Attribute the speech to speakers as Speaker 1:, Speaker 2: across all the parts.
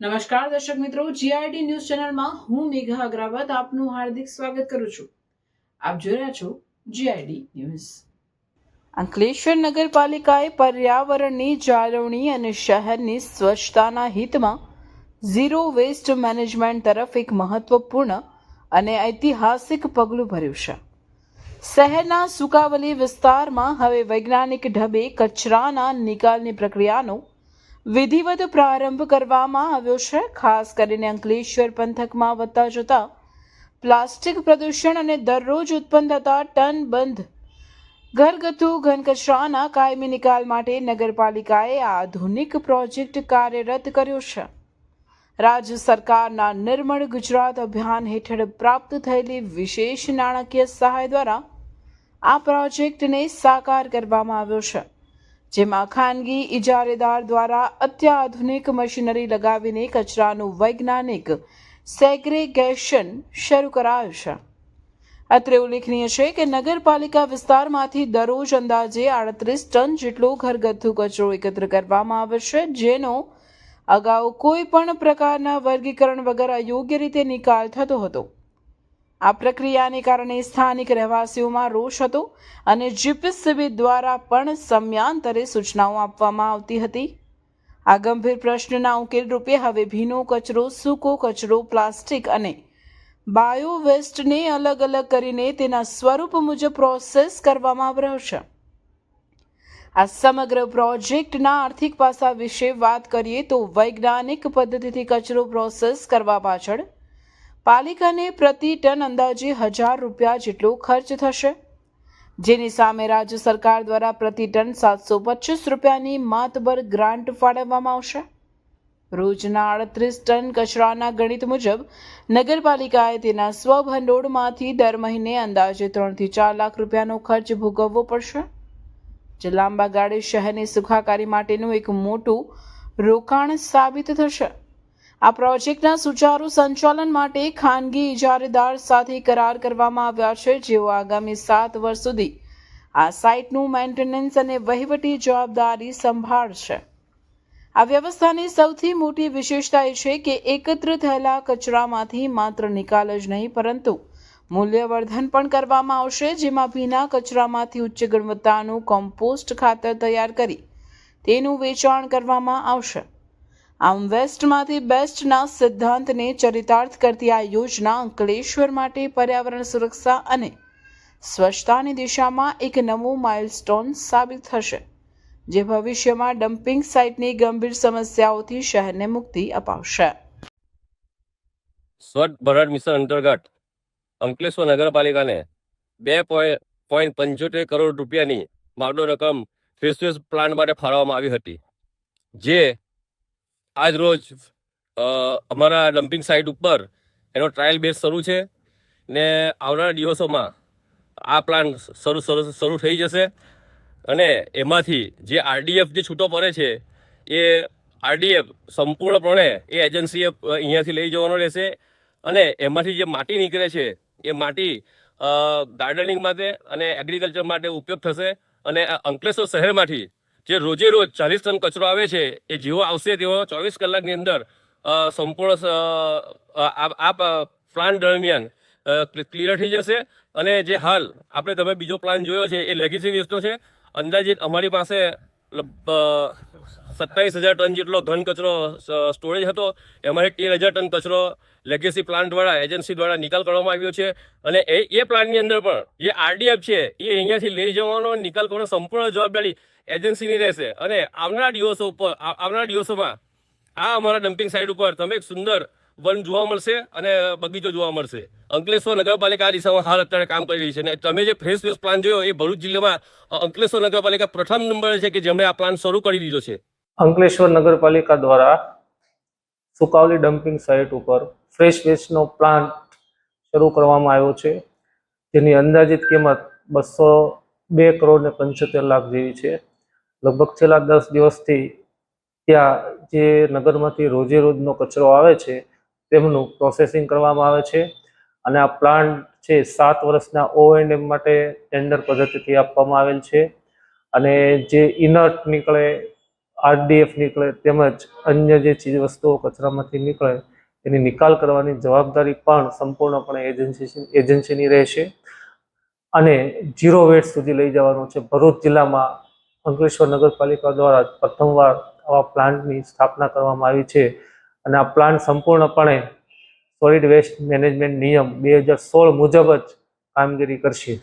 Speaker 1: નમસ્કાર દર્શક મિત્રો જીઆઈડી ન્યૂઝ ચેનલમાં હું મેઘા અગ્રાવત આપનું હાર્દિક સ્વાગત કરું છું. આપ જોઈ રહ્યા છો જીઆઈડી ન્યૂઝ. અંકલેશ્વર નગરપાલિકાએ પર્યાવરણની જાળવણી અને શહેરની સ્વચ્છતાના હિતમાં ઝીરો વેસ્ટ મેનેજમેન્ટ તરફ એક મહત્વપૂર્ણ અને ઐતિહાસિક પગલું ભર્યું છે. શહેરના સુકાવલી વિસ્તારમાં હવે વૈજ્ઞાનિક ઢબે કચરાના નિકાલની પ્રક્રિયાનો વિધિવત પ્રારંભ કરવામાં આવ્યો છે. ખાસ કરીને અંકલેશ્વર પંથકમાં વધતા જતા પ્લાસ્ટિક પ્રદૂષણ અને દરરોજ ઉત્પન્ન થતા ટન બંધ ઘરગથ્થુ ઘન કચરાના કાયમી નિકાલ માટે નગરપાલિકાએ આધુનિક પ્રોજેક્ટ કાર્યરત કર્યો છે. રાજ્ય સરકારના નિર્મળ ગુજરાત અભિયાન હેઠળ પ્રાપ્ત થયેલી વિશેષ નાણાકીય સહાય દ્વારા આ પ્રોજેક્ટને સાકાર કરવામાં આવ્યો છે, જેમાં ખાનગી ઇજારેદાર દ્વારા અત્યાધુનિક મશીનરી લગાવીને કચરાનું વૈજ્ઞાનિક સેગ્રેગેશન શરૂ કરાયું છે. અત્રે ઉલ્લેખનીય છે કે નગરપાલિકા વિસ્તારમાંથી દરરોજ અંદાજે આડત્રીસ ટન જેટલો ઘરગથ્થુ કચરો એકત્ર કરવામાં આવે છે, જેનો અગાઉ કોઈ પણ પ્રકારના વર્ગીકરણ વગર અયોગ્ય રીતે નિકાલ થતો હતો. આ પ્રક્રિયાને કારણે સ્થાનિક રહેવાસીઓમાં રોષ હતો અને જીપીસીબી દ્વારા પણ સમયાંતરે સૂચનાઓ આપવામાં આવતી હતી. આ ગંભીર પ્રશ્નના ઉકેલ રૂપે હવે ભીનો કચરો, સૂકો કચરો, પ્લાસ્ટિક અને બાયો વેસ્ટને અલગ અલગ કરીને તેના સ્વરૂપ મુજબ પ્રોસેસ કરવામાં આવી રહ્યો છે આ સમગ્ર પ્રોજેક્ટના આર્થિક પાસા વિશે વાત કરીએ તો વૈજ્ઞાનિક પદ્ધતિથી કચરો પ્રોસેસ કરવા પાછળ પાલિકાને પ્રતિ ટન અંદાજે હજાર રૂપિયા જેટલો ખર્ચ થશે, જેની સામે રાજ્ય સરકાર દ્વારા પ્રતિ ટન સાતસો પચીસ રૂપિયાની માતબર ગ્રાન્ટ ફાળવવામાં આવશે. રોજના અડત્રીસ ટન કચરાના ગણિત મુજબ, નગરપાલિકાએ તેના સ્વભંડોળમાંથી દર મહિને અંદાજે ત્રણથી ચાર લાખ રૂપિયાનો ખર્ચ ભોગવવો પડશે. જે લાંબા ગાળે શહેરની સુખાકારી માટેનું એક મોટું રોકાણ સાબિત થશે. આ પ્રોજેક્ટના સુચારુ સંચાલન માટે ખાનગી ઇજારેદાર સાથે કરાર કરવામાં આવ્યા છે, જેઓ આગામી સાત વર્ષ સુધી આ સાઇટનું મેન્ટેનન્સ અને વહીવટી જવાબદારી સંભાળશે. આ વ્યવસ્થાની સૌથી મોટી વિશેષતા એ છે કે એકત્ર થયેલા કચરામાંથી માત્ર નિકાલ જ નહીં, પરંતુ મૂલ્યવર્ધન પણ કરવામાં આવશે, જેમાં ભીના કચરામાંથી ઉચ્ચ ગુણવત્તાનું કોમ્પોસ્ટ ખાતર તૈયાર કરી તેનું વેચાણ કરવામાં આવશે. આમ વેસ્ટમાંથી બેસ્ટના સિદ્ધાંતને ચરિતાર્થ કરતી આ યોજના અંકલેશ્વર માટે પર્યાવરણ સુરક્ષા અને સ્વચ્છતાની દિશામાં એક નવું માઇલસ્ટોન સાબિત થશે, જે ભવિષ્યમાં ડમ્પિંગ સાઇટની ગંભીર સમસ્યાઓથી શહેરને મુક્તિ અપાવશે.
Speaker 2: સ્વચ્છ ભારત મિશન અંતર્ગત અંકલેશ્વર નગરપાલિકાને બે પોઈન્ટ પંચોતેર કરોડ રૂપિયાની માવડો રકમ ફેસવેસ પ્લાન્ટ માટે ફાળવવામાં આવી હતી. જે આજ રોજ અમારા ડમ્પિંગ સાઇટ ઉપર એનો ટ્રાયલ બેઝ શરૂ છે ને આવનારા દિવસોમાં આ પ્લાન શરૂ શરૂ થઈ જશે અને એમાંથી જે આરડીએફ જે છૂટો પડે છે એ આરડીએફ સંપૂર્ણપણે એ એજન્સીએ અહીંયાથી લઈ જવાનો રહેશે અને એમાંથી જે માટી નીકળે છે એ માટી ગાર્ડનિંગ માટે અને એગ્રીકલ્ચર માટે ઉપયોગ થશે. અને અંકલેશ્વર શહેરમાંથી જે રોજે રોજ ચાલીસ ટન કચરો આવે છે, એ જેવો આવશે તેવો ચોવીસ કલાકની અંદર સંપૂર્ણ આ આ પ્લાન દરમિયાન ક્લિયર થઈ જશે. અને જે હાલ આપણે તમે બીજો પ્લાન જોયો છે, એ લેગેસી વેસ્ટનો છે. અંદાજિત અમારી પાસે સત્તાવીસ હજાર ટન જેટલો ઘન કચરો સ્ટોરેજ હતો. એમાંથી તેર હજાર ટન કચરો લેગેસી પ્લાન્ટ દ્વારા એજન્સી દ્વારા નિકાલ કરવામાં આવ્યો છે. અને એ એ પ્લાન્ટની અંદર પણ, જે આરડીએફ છે, એ અહીંયાથી લઈ જવાનો નિકાલ કરવાનો સંપૂર્ણ જવાબદારી એજન્સીની રહેશે. અને આવનારા દિવસો ઉપર આવનારા દિવસોમાં, આ અમારા ડમ્પિંગ સાઇટ ઉપર તમે એક સુંદર વન જોવા મળશે અને બગીચો જોવા મળશે. અંકલેશ્વર નગરપાલિકા આ દિશામાં હાલ અત્યારે કામ કરી રહી છે. અને તમે જે ફ્રેશ વેસ્ટ પ્લાન જોયો એ ભરૂચ જિલ્લામાં અંકલેશ્વર નગરપાલિકા પ્રથમ નંબરે છે કે જેમણે આ પ્લાન શરૂ કરી દીધો છે?
Speaker 3: અંકલેશ્વર નગરપાલિકા દ્વારા સુકાવલી ડમ્પિંગ સાઇટ ઉપર ફ્રેશ વેસ્ટનો પ્લાન્ટ શરૂ કરવામાં આવ્યો છે. જેની અંદાજિત કિંમત બસો બે કરોડ ને પંચોતેર લાખ જેવી છે. લગભગ છેલ્લા દસ દિવસથી ત્યાં જે નગરમાંથી રોજે રોજનો કચરો આવે છે તેમનું પ્રોસેસિંગ કરવામાં આવે છે. અને આ પ્લાન્ટ છે, સાત વર્ષના ઓ એન્ડ એમ માટે ટેન્ડર પદ્ધતિથી આપવામાં આવેલ છે. અને જે ઇનર્ટ નીકળે આરડીએફ નીકળે તેમજ અન્ય જે ચીજ વસ્તુઓ કચરામાંથી નીકળે, એની નિકાલ કરવાની જવાબદારી પણ સંપૂર્ણપણે એજન્સી એજન્સીની રહેશે. અને ઝીરો વેટ સુધી લઈ જવાનું છે. ભરૂચ જિલ્લામાં અંકલેશ્વર નગરપાલિકા દ્વારા પ્રથમવાર આવા પ્લાન્ટની સ્થાપના કરવામાં આવી છે. અને આ પ્લાન્ટ સંપૂર્ણપણે સોલિડ વેસ્ટ મેનેજમેન્ટ નિયમ બે હજાર સોળ મુજબ જ કામગીરી કરશે.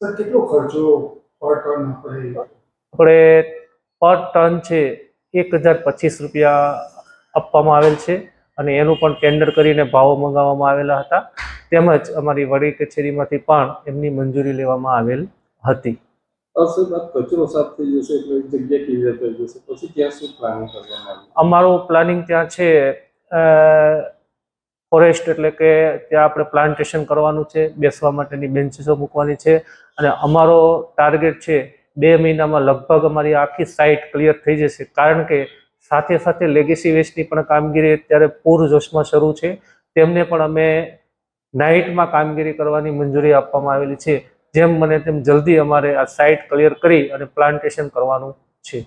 Speaker 4: કેટલો ખર્ચો પર ટન આપણે
Speaker 3: આપણે પર ટન છે એક હજાર પચીસ રૂપિયા આપવામાં આવેલ છે અને એનું પણ ટેન્ડર કરીને ભાવો મંગાવવામાં આવેલા હતા. તેમજ અમારી વડી કચેરીમાંથી પણ એમની મંજૂરી લેવામાં આવેલ હતી.
Speaker 5: અસર કચરો સાફ થઈ જશે એટલે જગ્યા કેવી રીતે થઈ જશે. પછી ત્યાં શું પ્લાનિંગ
Speaker 3: અમારું પ્લાનિંગ ત્યાં છે ફોરેસ્ટ એટલે કે ત્યાં આપણે પ્લાન્ટેશન કરવાનું છે, બેસવા માટેની બેન્ચીસો મૂકવાની છે. અને અમારો ટાર્ગેટ છે, બે મહિનામાં લગભગ અમારી આખી સાઇટ ક્લિયર થઈ જશે. કારણ કે સાથે સાથે લેગેસી વેસ્ટની પણ કામગીરી અત્યારે પૂરજોશમાં શરૂ છે. તેમને પણ અમે નાઇટમાં કામગીરી કરવાની મંજૂરી આપવામાં આવેલી છે. જેમ બને તેમ જલ્દી અમારે આ સાઇટ ક્લિયર કરી અને પ્લાન્ટેશન કરવાનું છે.